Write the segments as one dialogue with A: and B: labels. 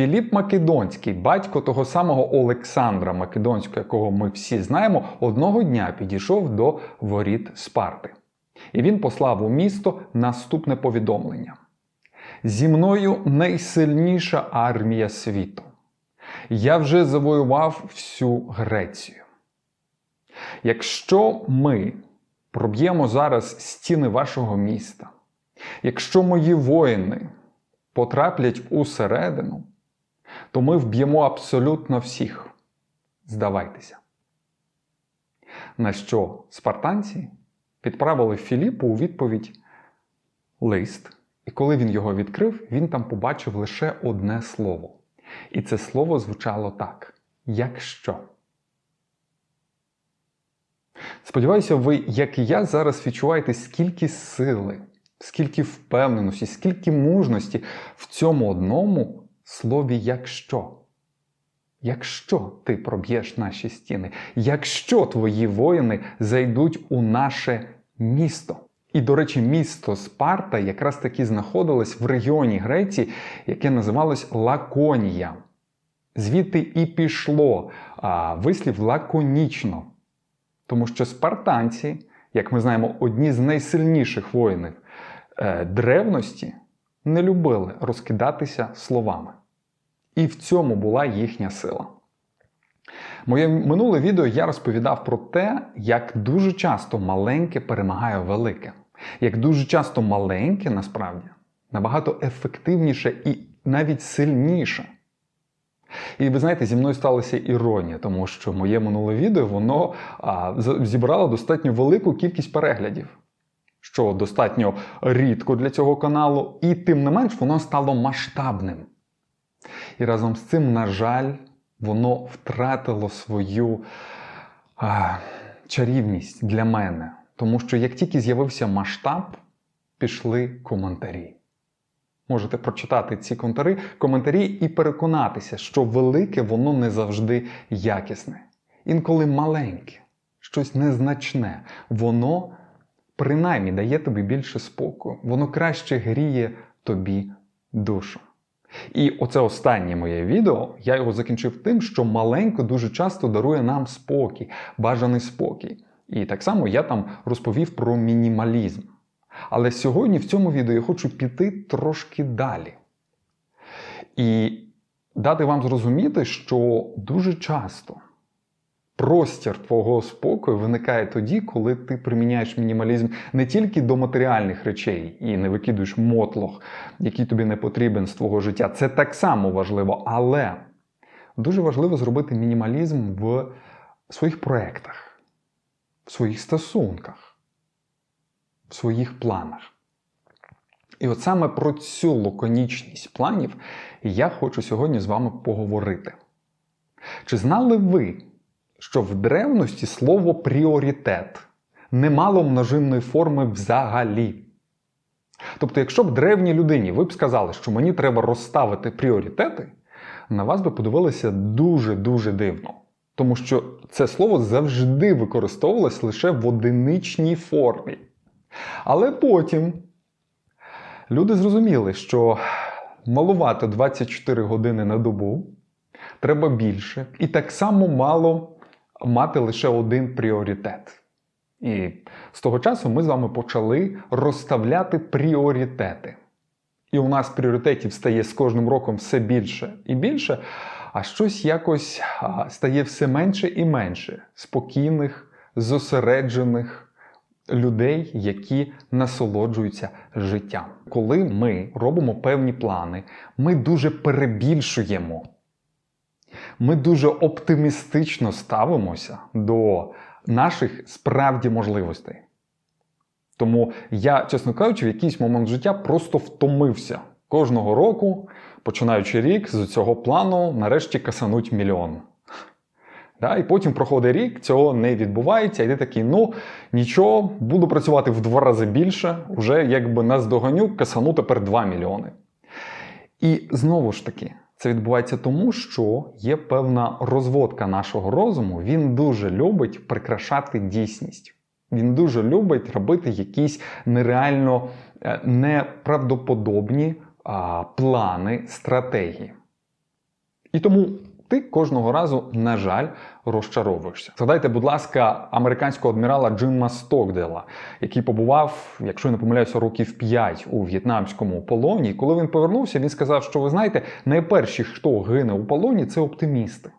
A: Філіп Македонський, батько того самого Олександра Македонського, якого ми всі знаємо, одного дня підійшов до воріт Спарти. І він послав у місто наступне повідомлення: Зі мною найсильніша армія світу. Я вже завоював всю Грецію. Якщо ми проб'ємо зараз стіни вашого міста, якщо мої воїни потраплять усередину, то ми вб'ємо абсолютно всіх. Здавайтеся. На що спартанці відправили Філіппу у відповідь лист, і коли він його відкрив, він там побачив лише одне слово. І це слово звучало так: якщо. Сподіваюся, ви, як і я, зараз відчуваєте, скільки сили, скільки впевненості, скільки мужності в цьому одному слові якщо. Якщо ти проб'єш наші стіни, якщо твої воїни зайдуть у наше місто. І, до речі, місто Спарта якраз таки знаходилось в регіоні Греції, яке називалось Лаконія. Звідти і пішло а, вислів лаконічно. Тому що спартанці, як ми знаємо, одні з найсильніших воїнів е, древності, не любили розкидатися словами. І в цьому була їхня сила. Моє минуле відео я розповідав про те, як дуже часто маленьке перемагає велике, як дуже часто маленьке насправді набагато ефективніше і навіть сильніше. І ви знаєте, зі мною сталася іронія, тому що моє минуле відео воно а, зібрало достатньо велику кількість переглядів, що достатньо рідко для цього каналу, і тим не менш воно стало масштабним. І разом з цим, на жаль, воно втратило свою а, чарівність для мене. Тому що як тільки з'явився масштаб, пішли коментарі. Можете прочитати ці коментарі, коментарі і переконатися, що велике воно не завжди якісне. Інколи маленьке, щось незначне, воно принаймні дає тобі більше спокою, воно краще гріє тобі душу. І оце останнє моє відео, я його закінчив тим, що маленько дуже часто дарує нам спокій, бажаний спокій. І так само я там розповів про мінімалізм. Але сьогодні в цьому відео я хочу піти трошки далі. І дати вам зрозуміти, що дуже часто простір твого спокою виникає тоді, коли ти приміняєш мінімалізм не тільки до матеріальних речей і не викидуєш мотлох, який тобі не потрібен з твого життя. Це так само важливо, але дуже важливо зробити мінімалізм в своїх проєктах, в своїх стосунках, в своїх планах. І от саме про цю лаконічність планів я хочу сьогодні з вами поговорити. Чи знали ви, що в древності слово пріоритет не мало множинної форми взагалі? Тобто, якщо б древній людині ви б сказали, що мені треба розставити пріоритети, на вас би подивилися дуже-дуже дивно. Тому що це слово завжди використовувалось лише в одиничній формі. Але потім люди зрозуміли, що малувати 24 години на добу треба більше, і так само мало мати лише один пріоритет. І з того часу ми з вами почали розставляти пріоритети. І у нас пріоритетів стає з кожним роком все більше і більше, а щось якось стає все менше і менше спокійних, зосереджених людей, які насолоджуються життям. Коли ми робимо певні плани, ми дуже перебільшуємо. Ми дуже оптимістично ставимося до наших справді можливостей. Тому я, чесно кажучи, в якийсь момент життя просто втомився кожного року, починаючи рік з цього плану, нарешті касануть мільйон. Да? І потім проходить рік, цього не відбувається, і ти такий, ну нічого, буду працювати в два рази більше, вже якби нас доганю, касану тепер 2 мільйони. І знову ж таки, це відбувається тому, що є певна розводка нашого розуму. Він дуже любить прикрашати дійсність. Він дуже любить робити якісь нереально неправдоподобні а, плани, стратегії. І тому ти кожного разу, на жаль, розчаровуєшся. Згадайте, будь ласка, американського адмірала Джима Стокдела, який побував, якщо я не помиляюся, років 5 у в'єтнамському полоні. Коли він повернувся, він сказав, що ви знаєте, найперші, хто гине у полоні, це оптимісти.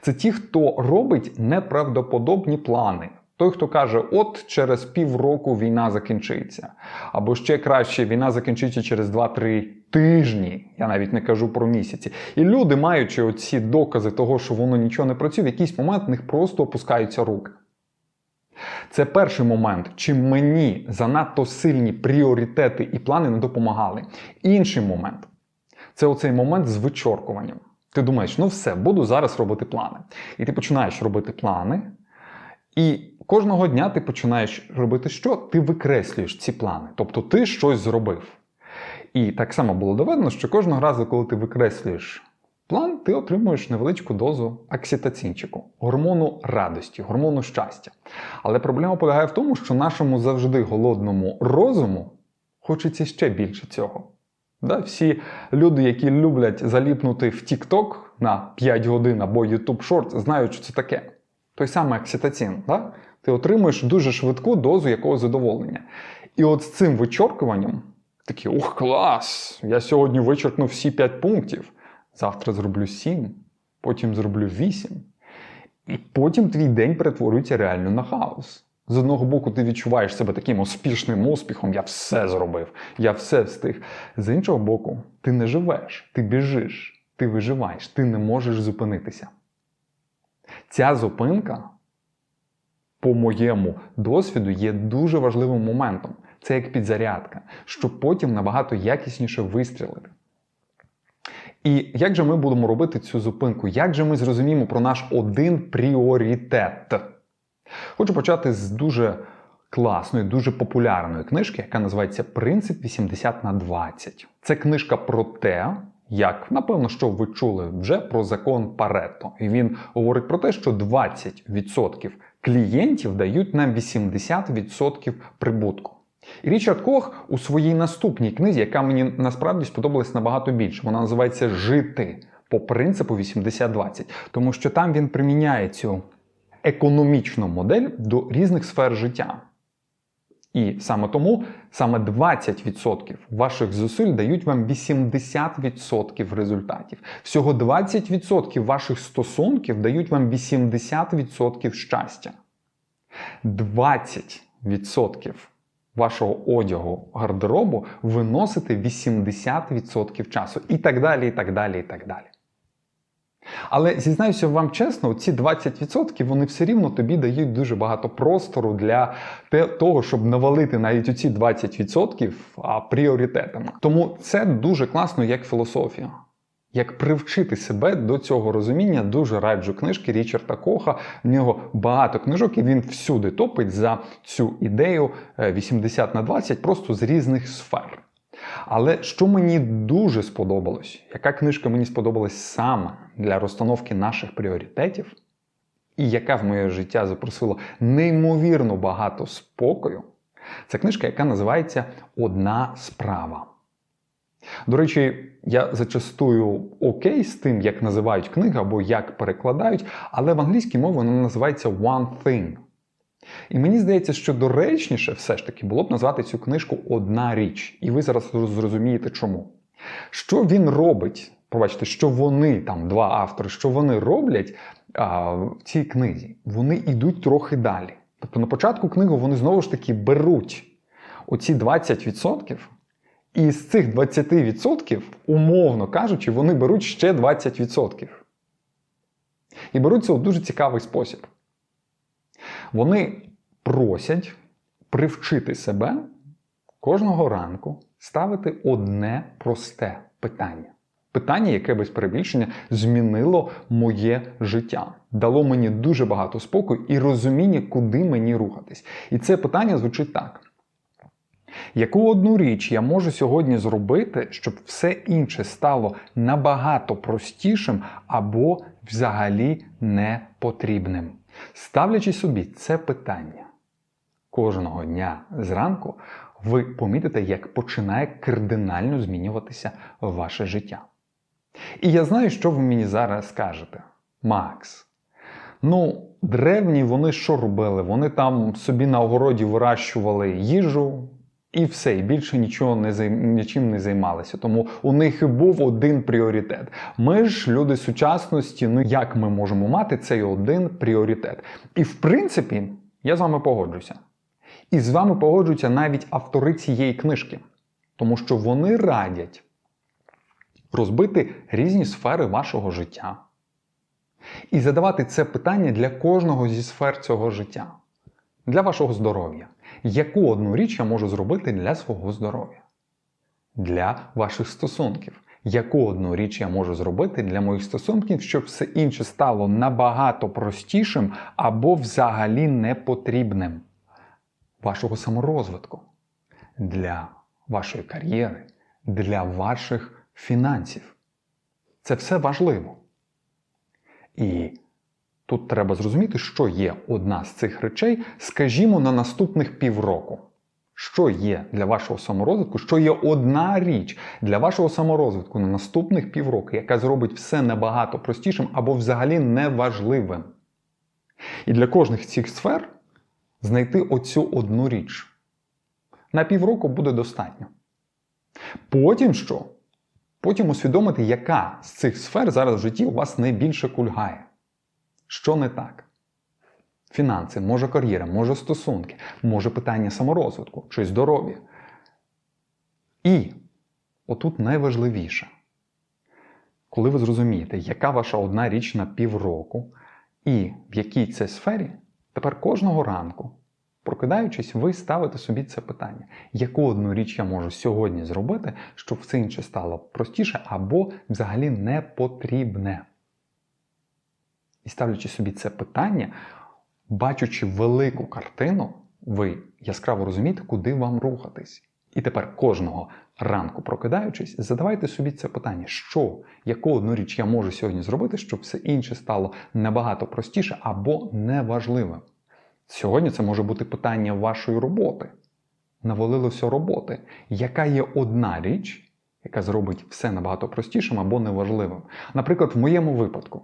A: Це ті, хто робить неправдоподобні плани. Той, хто каже, от через півроку війна закінчиться. Або ще краще, війна закінчиться через 2-3 тижні. Я навіть не кажу про місяці. І люди, маючи оці докази того, що воно нічого не працює, в якийсь момент в них просто опускаються руки. Це перший момент, чи мені занадто сильні пріоритети і плани не допомагали. Інший момент це оцей момент з вичоркуванням. Ти думаєш, ну все, буду зараз робити плани. І ти починаєш робити плани, і кожного дня ти починаєш робити що? Ти викреслюєш ці плани. Тобто ти щось зробив. І так само було доведено, що кожного разу, коли ти викреслюєш план, ти отримуєш невеличку дозу окситоцинчику, гормону радості, гормону щастя. Але проблема полягає в тому, що нашому завжди голодному розуму хочеться ще більше цього. Да? Всі люди, які люблять заліпнути в TikTok на 5 годин або YouTube Shorts, знають, що це таке. Той самий окситоцин. Да? Ти отримуєш дуже швидку дозу якогось задоволення. І от з цим вичоркуванням такий, ух, клас! Я сьогодні вичеркнув всі 5 пунктів. Завтра зроблю 7, потім зроблю 8. І потім твій день перетворюється реально на хаос. З одного боку, ти відчуваєш себе таким успішним успіхом, я все зробив, я все встиг. З іншого боку, ти не живеш, ти біжиш, ти виживаєш, ти не можеш зупинитися. Ця зупинка, по моєму досвіду, є дуже важливим моментом. Це як підзарядка, щоб потім набагато якісніше вистрілити. І як же ми будемо робити цю зупинку? Як же ми зрозуміємо про наш один пріоритет? Хочу почати з дуже класної, дуже популярної книжки, яка називається Принцип 80 на 20. Це книжка про те, як, напевно, що ви чули вже про закон Парето. І він говорить про те, що 20% клієнтів дають нам 80% прибутку. І Річард Кох у своїй наступній книзі, яка мені насправді сподобалась набагато більше, вона називається Жити по принципу 80-20. Тому що там він приміняє цю економічну модель до різних сфер життя. І саме тому саме 20% ваших зусиль дають вам 80% результатів. Всього 20% ваших стосунків дають вам 80% щастя. 20% вашого одягу гардеробу виносите 80% часу. І так далі, і так далі, і так далі. Але зізнаюся вам чесно, ці 20% вони все рівно тобі дають дуже багато простору для того, щоб навалити навіть оці 20% пріоритетами. Тому це дуже класно як філософія. Як привчити себе до цього розуміння, дуже раджу книжки Річарда Коха. В нього багато книжок, і він всюди топить за цю ідею 80 на 20 просто з різних сфер. Але що мені дуже сподобалось, яка книжка мені сподобалась саме для розстановки наших пріоритетів, і яка в моє життя запросила неймовірно багато спокою, це книжка, яка називається Одна справа. До речі, я зачастую окей з тим, як називають книги або як перекладають, але в англійській мові вона називається One Thing. І мені здається, що доречніше все ж таки було б назвати цю книжку Одна річ. І ви зараз зрозумієте чому. Що він робить? Побачите, що вони, там два автори, що вони роблять а, в цій книзі? Вони йдуть трохи далі. Тобто на початку книги вони знову ж таки беруть оці 20%, і з цих 20%, умовно кажучи, вони беруть ще 20%. І беруть це у дуже цікавий спосіб. Вони просять привчити себе кожного ранку ставити одне просте питання. Питання, яке без перебільшення змінило моє життя, дало мені дуже багато спокою і розуміння, куди мені рухатись. І це питання звучить так. Яку одну річ я можу сьогодні зробити, щоб все інше стало набагато простішим або взагалі не потрібним? Ставлячи собі це питання кожного дня зранку, ви помітите, як починає кардинально змінюватися ваше життя. І я знаю, що ви мені зараз скажете. Макс. Ну, древні вони що робили? Вони там собі на огороді вирощували їжу і все, і більше нічого не нічим не займалися. Тому у них і був один пріоритет. Ми ж, люди сучасності, ну як ми можемо мати цей один пріоритет? І в принципі, я з вами погоджуся. І з вами погоджуються навіть автори цієї книжки, тому що вони радять розбити різні сфери вашого життя. І задавати це питання для кожного зі сфер цього життя, для вашого здоров'я. Яку одну річ я можу зробити для свого здоров'я? Для ваших стосунків. Яку одну річ я можу зробити для моїх стосунків, щоб все інше стало набагато простішим або взагалі непотрібним? Вашого саморозвитку, для вашої кар'єри, для ваших фінансів. Це все важливо. І тут треба зрозуміти, що є одна з цих речей, скажімо, на наступних півроку. Що є для вашого саморозвитку, що є одна річ для вашого саморозвитку на наступних півроку, яка зробить все набагато простішим або взагалі неважливим. І для кожних цих сфер знайти оцю одну річ. На півроку буде достатньо. Потім що? Потім усвідомити, яка з цих сфер зараз в житті у вас найбільше кульгає. Що не так? Фінанси, може кар'єра, може стосунки, може питання саморозвитку чи здоров'я. І отут найважливіше, коли ви зрозумієте, яка ваша одна річ на півроку, і в якій це сфері, тепер кожного ранку, прокидаючись, ви ставите собі це питання: яку одну річ я можу сьогодні зробити, щоб все інше стало простіше або взагалі не потрібне? І ставлячи собі це питання, бачучи велику картину, ви яскраво розумієте, куди вам рухатись. І тепер кожного ранку прокидаючись, задавайте собі це питання, що, яку одну річ я можу сьогодні зробити, щоб все інше стало набагато простіше або неважливим. Сьогодні це може бути питання вашої роботи. Навалилося роботи. Яка є одна річ, яка зробить все набагато простішим або неважливим? Наприклад, в моєму випадку.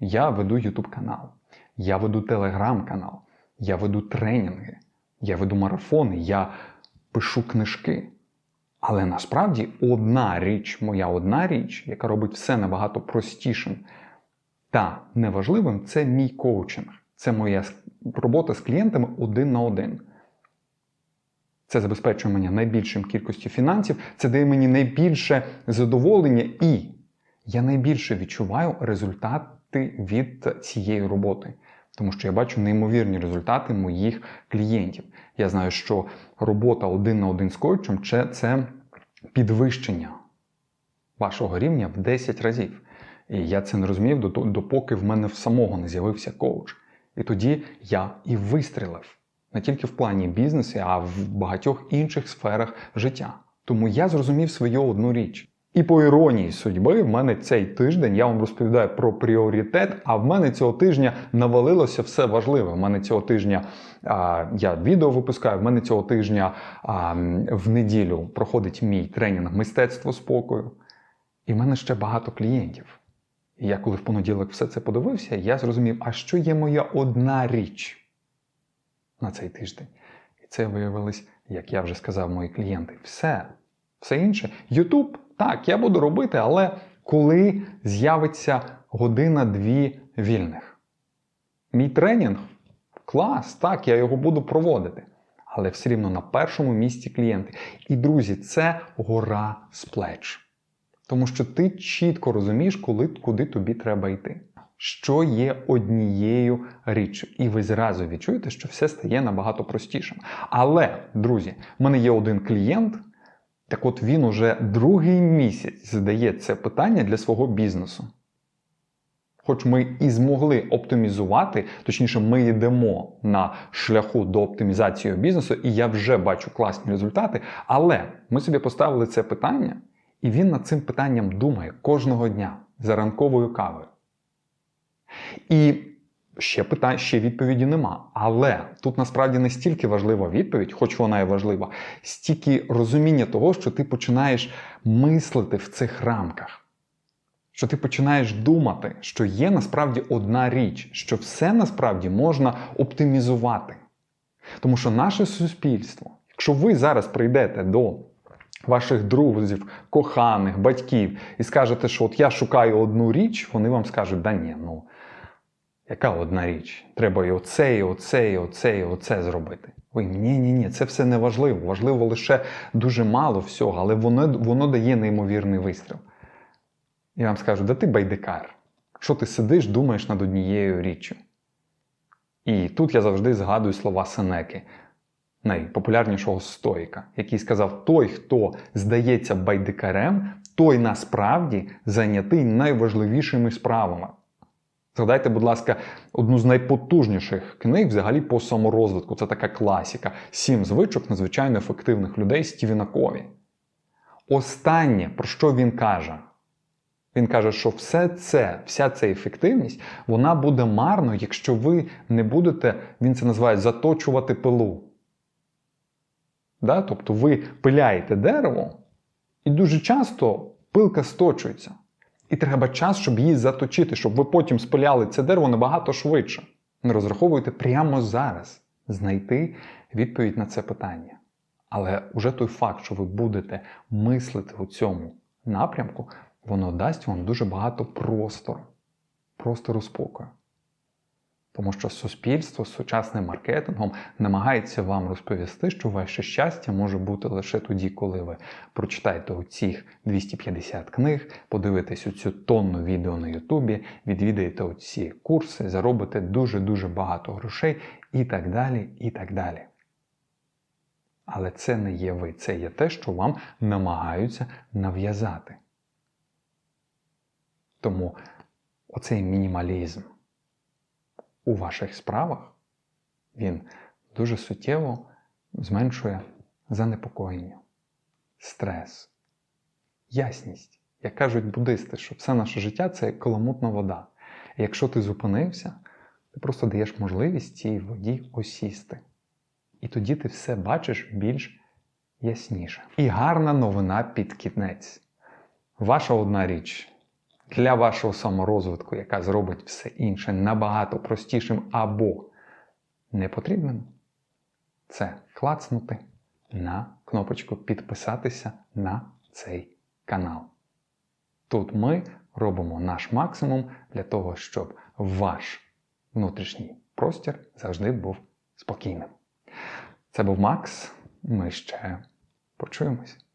A: Я веду YouTube канал, я веду телеграм-канал, я веду тренінги, я веду марафони, я пишу книжки. Але насправді одна річ, моя одна річ, яка робить все набагато простішим та неважливим, це мій коучинг. Це моя робота з клієнтами один на один. Це забезпечує мені найбільшим кількістю фінансів, це дає мені найбільше задоволення, і я найбільше відчуваю результати від цієї роботи. Тому що я бачу неймовірні результати моїх клієнтів. Я знаю, що робота один на один з коучем це підвищення вашого рівня в 10 разів. І я це не розумів, допоки в мене в самого не з'явився коуч. І тоді я і вистрілив не тільки в плані бізнесу, а в багатьох інших сферах життя. Тому я зрозумів свою одну річ. І по іронії судьби, в мене цей тиждень я вам розповідаю про пріоритет. А в мене цього тижня навалилося все важливе. В мене цього тижня а, я відео випускаю. В мене цього тижня а, в неділю проходить мій тренінг мистецтво спокою. І в мене ще багато клієнтів. І я, коли в понеділок все це подивився, я зрозумів, а що є моя одна річ на цей тиждень. І це виявилось, як я вже сказав, мої клієнти. Все. Все інше. Ютуб, так, я буду робити, але коли з'явиться година-дві вільних. Мій тренінг клас, так, я його буду проводити. Але все рівно на першому місці клієнти. І, друзі, це гора з плеч. Тому що ти чітко розумієш, коли, куди тобі треба йти. Що є однією річчю. І ви зразу відчуєте, що все стає набагато простішим. Але, друзі, в мене є один клієнт, так от він уже другий місяць задає це питання для свого бізнесу. Хоч ми і змогли оптимізувати, точніше, ми йдемо на шляху до оптимізації бізнесу, і я вже бачу класні результати. Але ми собі поставили це питання. І він над цим питанням думає кожного дня за ранковою кавою. І ще питань, ще відповіді нема. Але тут насправді не стільки важлива відповідь, хоч вона і важлива, стільки розуміння того, що ти починаєш мислити в цих рамках. Що ти починаєш думати, що є насправді одна річ, що все насправді можна оптимізувати. Тому що наше суспільство, якщо ви зараз прийдете до ваших друзів, коханих, батьків і скажете, що от я шукаю одну річ, вони вам скажуть, да ні, ну яка одна річ? Треба і оце, і оце, і оце, і оце зробити. Ви ні, ні, ні, це все не важливо. Важливо лише дуже мало всього, але воно, воно дає неймовірний вистріл. І вам скажуть, да ти байдикар. Що ти сидиш, думаєш над однією річчю? І тут я завжди згадую слова Сенеки, найпопулярнішого стоїка, який сказав: той, хто здається байдикарем, той насправді зайнятий найважливішими справами. Згадайте, будь ласка, одну з найпотужніших книг взагалі по саморозвитку. Це така класіка. Сім звичок надзвичайно ефективних людей Стівена Кові. Останнє, про що він каже, він каже, що все це, вся ця ефективність, вона буде марно, якщо ви не будете, він це називає заточувати пилу. Да? Тобто ви пиляєте дерево, і дуже часто пилка сточується. І треба час, щоб її заточити, щоб ви потім спиляли це дерево набагато швидше. Не розраховуйте прямо зараз знайти відповідь на це питання. Але уже той факт, що ви будете мислити у цьому напрямку, воно дасть вам дуже багато простору, простору спокою. Тому що суспільство з сучасним маркетингом намагається вам розповісти, що ваше щастя може бути лише тоді, коли ви прочитаєте оцих 250 книг, подивитесь оцю тонну відео на Ютубі, відвідаєте оці курси, заробите дуже-дуже багато грошей і так далі, і так далі. Але це не є ви, це є те, що вам намагаються нав'язати. Тому оцей мінімалізм у ваших справах, він дуже суттєво зменшує занепокоєння, стрес, ясність. Як кажуть буддисти, що все наше життя це як каламутна вода. І якщо ти зупинився, ти просто даєш можливість цій воді осісти. І тоді ти все бачиш більш ясніше. І гарна новина під кінець. Ваша одна річ для вашого саморозвитку, яка зробить все інше набагато простішим або непотрібним, це клацнути на кнопочку підписатися на цей канал. Тут ми робимо наш максимум для того, щоб ваш внутрішній простір завжди був спокійним. Це був Макс. Ми ще почуємось.